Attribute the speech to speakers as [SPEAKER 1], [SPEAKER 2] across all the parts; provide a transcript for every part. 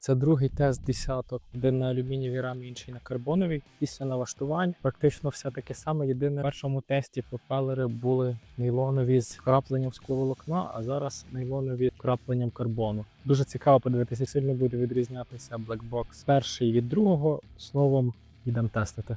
[SPEAKER 1] Це другий тест десяток, один на алюмінієвій рамі, інший на карбоновій. Після налаштувань практично все таке саме. Єдине в першому тесті пропелери були нейлонові з крапленням скловолокна, а зараз нейлонові з крапленням карбону. Дуже цікаво подивитися, сильно буде відрізнятися Black Box перший від другого. Словом, йдемо тестити.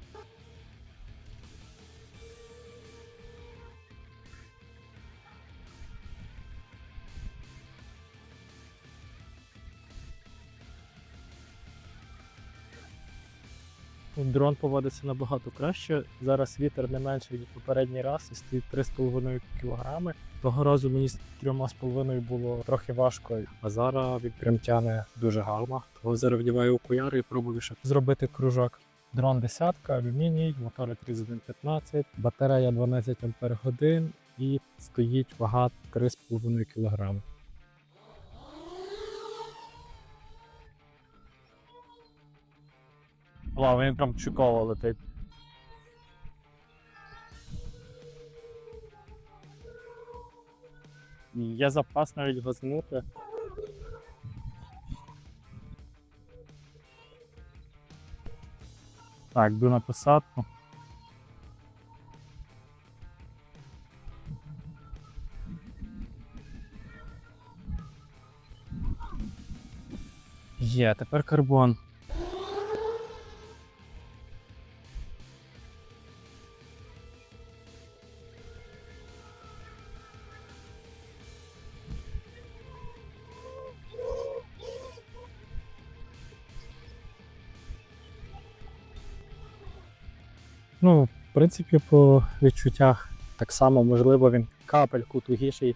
[SPEAKER 1] Дрон поводиться набагато краще. Зараз вітер не менший, ніж попередній раз, і стоїть 3,5 кг. Того разу мені з 3,5 було трохи важко, а зараз він прям тяне дуже гарно. Того зараз окуляри і пробую ще зробити кружок. Дрон десятка, алюміній, мотори 3115, батарея 12 Ах і стоїть вага 3,5 кг. Вау, він прям чудово летить. Є запас навіть газнути. Так, йду на посадку. Є, тепер карбон. Ну, в принципі, по відчуттях так само, можливо, він капельку тугіший.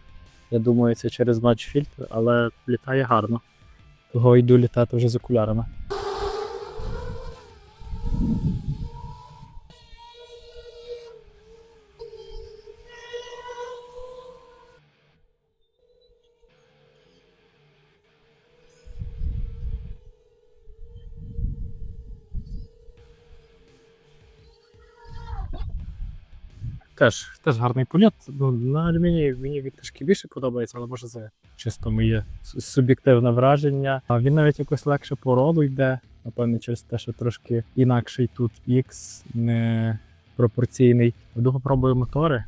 [SPEAKER 1] Я думаю, це через матч фільтр, але літає гарно. Того йду літати вже з окулярами. Теж, теж гарний польот. Ну, на алюмінії мені він трішки більше подобається, але може це чисто моє суб'єктивне враження. А він навіть якось легше по роду йде. Напевно, через те, що трошки інакший тут X не пропорційний. Йду попробую мотори.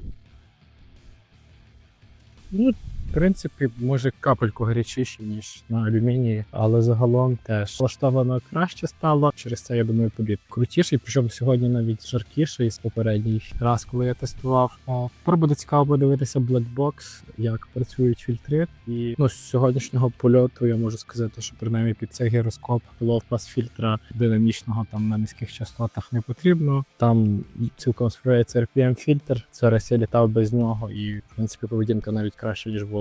[SPEAKER 1] Ну, принципі, може капельку гарячіші, ніж на алюмінії, але загалом теж влаштовано краще стало. Через це я думаю, побіг крутіший. Причому сьогодні навіть жаркіший з попередній раз, коли я тестував. Тепер буде цікаво подивитися Black Box, як працюють фільтри. І ну, з сьогоднішнього польоту я можу сказати, що принаймні під цей гіроскоп pass фільтра динамічного там на низьких частотах не потрібно. Там цілком справляється RPM фільтр. Зараз я літав без нього, і в принципі поведінка навіть краще ніж була.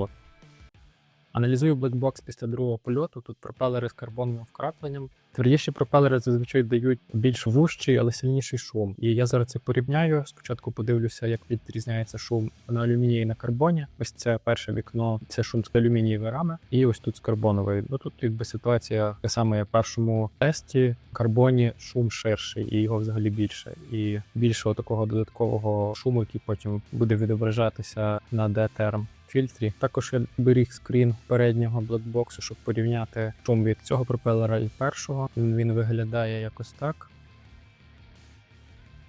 [SPEAKER 1] Аналізую Blackbox після другого польоту. Тут пропелери з карбоновим вкрапленням. Твердіші пропелери зазвичай дають більш вужчий, але сильніший шум. І я зараз це порівняю. Спочатку подивлюся, як відрізняється шум на алюмінії і на карбоні. Ось це перше вікно, це шум з алюмінієвої рами, і ось тут з карбонової. Ну тут якби ситуація така сама, як в першому тесті. Карбоні шум ширший, і його взагалі більше. І більшого такого додаткового шуму, який потім буде відображатися на D-терм фільтрі. Також я беріг скрін переднього блекбоксу, щоб порівняти шум від цього пропелера і першого. Він виглядає якось так.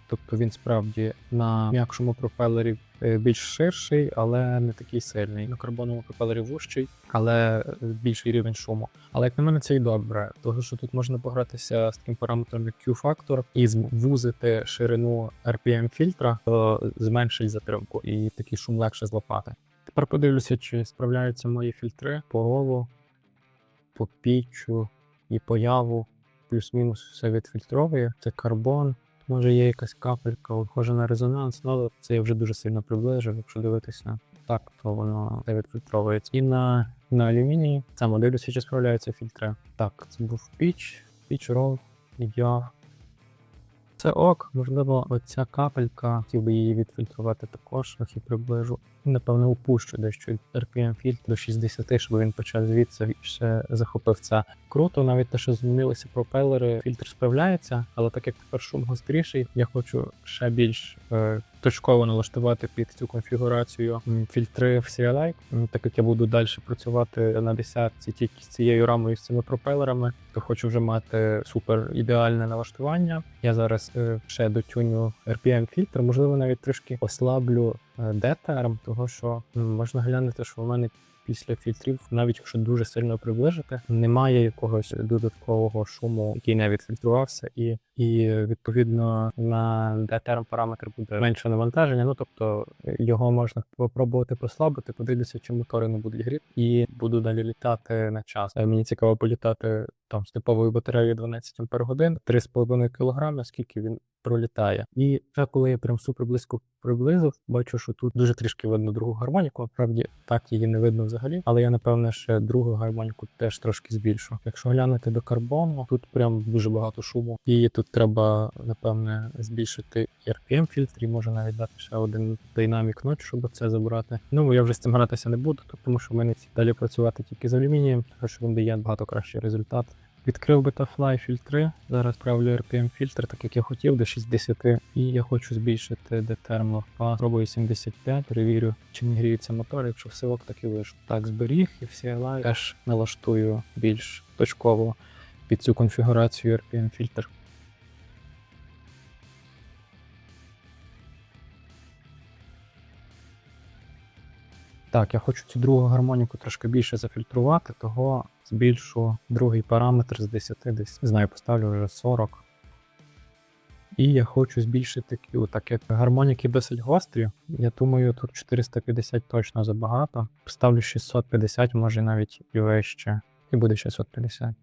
[SPEAKER 1] Тобто він справді на м'якшому пропелері е, більш ширший, але не такий сильний. На карбоновому пропелері вужчий, але е, більший рівень шуму. Але як на мене, це і добре, тому що тут можна погратися з таким параметром, як Q-фактор, і звузити ширину RPM фільтра, то зменшить затримку, і такий шум легше злопати. Тепер подивлюся, чи справляються мої фільтри по ролу, по піччю і по яву. Плюс-мінус все відфільтровує. Це карбон. Може є якась капелька, схожа на резонанс, але це я вже дуже сильно приближив. Якщо дивитися так, то воно все відфільтровується. І на, на алюмінії саме дивлюся, чи справляються фільтри. Так, це був піч, піч рол, я. Це ок, можливо, оця капелька, хотів би її відфільтрувати також, трохи приближу. Напевно, упущу дещо RPM фільтр до 60, щоб він почав звідси ще захопив це. Круто, навіть те, що змінилися пропелери, фільтр справляється, але так як тепер шум гостріший, я хочу ще більш е, точково налаштувати під цю конфігурацію фільтри в. М, Так як я буду далі працювати на десятці тільки з цією рамою з цими пропелерами, то хочу вже мати супер ідеальне налаштування. Я зараз е, ще дотюню RPM фільтр, можливо, навіть трішки ослаблю е, DTRM, того що можна глянути, що в мене після фільтрів, навіть якщо дуже сильно приближити, немає якогось додаткового шуму, який не відфільтрувався, і, і відповідно на DTRM параметр буде менше навантаження. Ну тобто його можна попробувати послабити, подивитися, чи мотори не будуть гріти, і буду далі літати на час. Е, Мені цікаво політати там з типовою батареєю 12 Ах, 3,5 кг, скільки він пролітає. І вже коли я прям супер близько приблизив, бачу, що тут дуже трішки видно другу гармоніку. Насправді так її не видно взагалі, але я напевне ще другу гармоніку теж трошки збільшу. Якщо глянути до карбону, тут прям дуже багато шуму. І тут треба напевне збільшити RPM фільтр, і може навіть дати ще один динамік ночі, щоб це забрати. Ну я вже з цим гратися не буду, тому що в мене далі працювати тільки з алюмінієм, тому що він дає багато кращий результат. Відкрив Betafly фільтри. Зараз правлю RPM фільтр, так як я хотів, до 60. І я хочу збільшити детерм лофа. Пробую 75, перевірю, чи не гріється мотор, якщо все ок, так і вийшло. Так, зберіг і всі CLI теж налаштую більш точково під цю конфігурацію RPM фільтр. Так, я хочу цю другу гармоніку трошки більше зафільтрувати, того збільшу другий параметр з 10, десь не знаю, поставлю вже 40. І я хочу збільшити Q, так як гармоніки досить гострі. Я думаю, тут 450 точно забагато. Поставлю 650, може навіть і вище. І буде 650.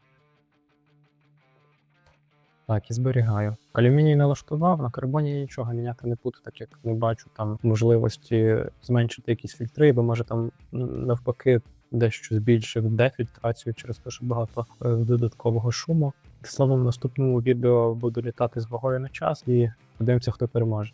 [SPEAKER 1] Так, і зберігаю. Алюміній налаштував, на карбоні нічого міняти не буду, так як не бачу там можливості зменшити якісь фільтри, бо може там навпаки дещо збільшив дефільтрацію через те, що багато е, додаткового шуму. Словом, в наступному відео буду літати з вагою на час і подивимося, хто переможе.